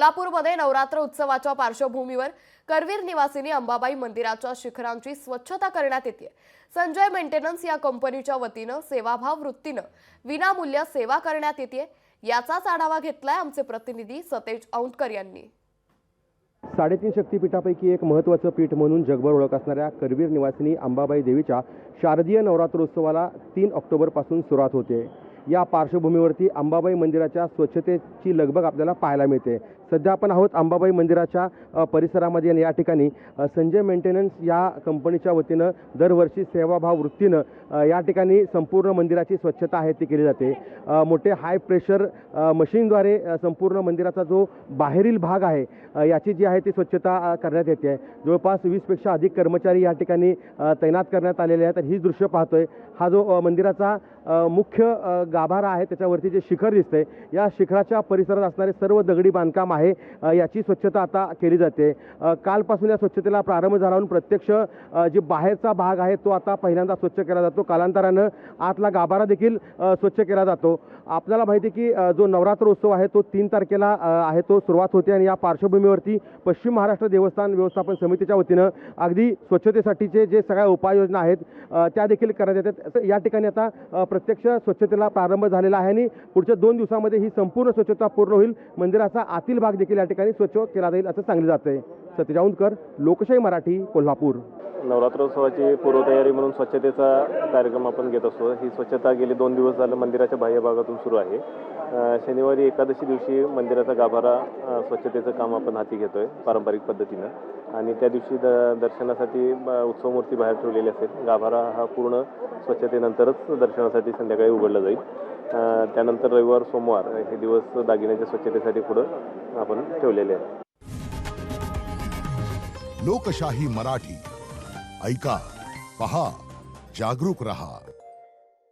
कोल्हापूरमध्ये नवरात्र उत्सवाच्या पार्श्वभूमीवर करवीर निवासिनी अंबाबाई मंदिराच्या शिखरांची स्वच्छता करण्यात येते. संजय मेंटेनन्स या कंपनीच्या वतीनं सेवाभाव वृत्तीनं विनामूल्य सेवा करण्यात येते. याचाच आढावा घेतलाय आमचे प्रतिनिधी सतेज औंधकर यांनी. साडेतीन शक्तिपीठापैकी एक महत्त्वाचं पीठ म्हणून जगभर ओळख असणाऱ्या करवीर निवासिनी अंबाबाई देवीच्या शारदीय नवरात्रोत्सवाला तीन ऑक्टोबरपासून सुरुवात होते. या पार्श्वभूमीवरती अंबाबाई मंदिराच्या स्वच्छतेची लगबग आपल्याला पाहायला मिळते. सध्या आपण आहोत अंबाबाई मंदिराच्या परिसरामध्ये आणि या ठिकाणी संजय मेंटेनन्स या कंपनीच्या वतीनं दरवर्षी सेवाभाव वृत्तीनं या ठिकाणी संपूर्ण मंदिराची स्वच्छता आहे ती केली जाते. मोठे हाय प्रेशर मशीनद्वारे संपूर्ण मंदिराचा जो बाहेरील भाग आहे याची जी आहे ती स्वच्छता करण्यात येते. आहे जवळपास वीसपेक्षा अधिक कर्मचारी या ठिकाणी तैनात करण्यात आलेले आहेत. तर ही दृश्य पाहतोय. हा जो मंदिराचा मुख्य गाभारा आहे त्याच्यावरती जे शिखर दिसतंय या शिखराच्या परिसरात असणारे सर्व दगडी बांधकाम आहे याची स्वच्छता आता केली जाते. कालपासून या स्वच्छतेला प्रारंभ झाला प्रत्यक्ष जे बाहेरचा भाग आहे तो आता पहिल्यांदा स्वच्छ केला जातो. कालांतरानं आतला गाभारा देखील स्वच्छ केला जातो. आपल्याला माहिती आहे की जो नवरात्र उत्सव आहे तो तीन तारखेला आहे तो सुरुवात होते आणि या पार्श्वभूमीवरती पश्चिम महाराष्ट्र देवस्थान व्यवस्थापन समितीच्या वतीनं अगदी स्वच्छतेसाठीचे जे सगळ्या उपाययोजना आहेत त्या देखील करण्यात येतात. असं या ठिकाणी आता प्रत्यक्ष स्वच्छतेला प्रारंभ झालेला आहे आणि पुढच्या दोन दिवसामध्ये ही संपूर्ण स्वच्छता पूर्ण होईल. मंदिराचा आतील भाग देखील या ठिकाणी स्वच्छ केला जाईल असं सांगलं जातं आहे लोकशाही मराठी कोल्हापूर. नवरात्रोत्सवाची पूर्वतयारी म्हणून स्वच्छतेचा कार्यक्रम आपण घेत असतो. ही स्वच्छता गेली दोन दिवस झालं मंदिराच्या बाह्य भागातून सुरू आहे. शनिवारी एकादशी दिवशी मंदिराचा गाभारा स्वच्छतेचं काम आपण हाती घेतोय पारंपरिक पद्धतीनं. आणि त्या दिवशी द दर्शनासाठी उत्सव उत्सवमूर्ती बाहेर ठेवलेली असेल. गाभारा हा पूर्ण स्वच्छतेनंतरच दर्शनासाठी संध्याकाळी उघडला जाईल. त्यानंतर रविवार सोमवार हे दिवस दागिन्याच्या स्वच्छतेसाठी पुढं आपण ठेवलेले आहेत. लोकशाही मराठी. ऐका पहा जागरूक रहा.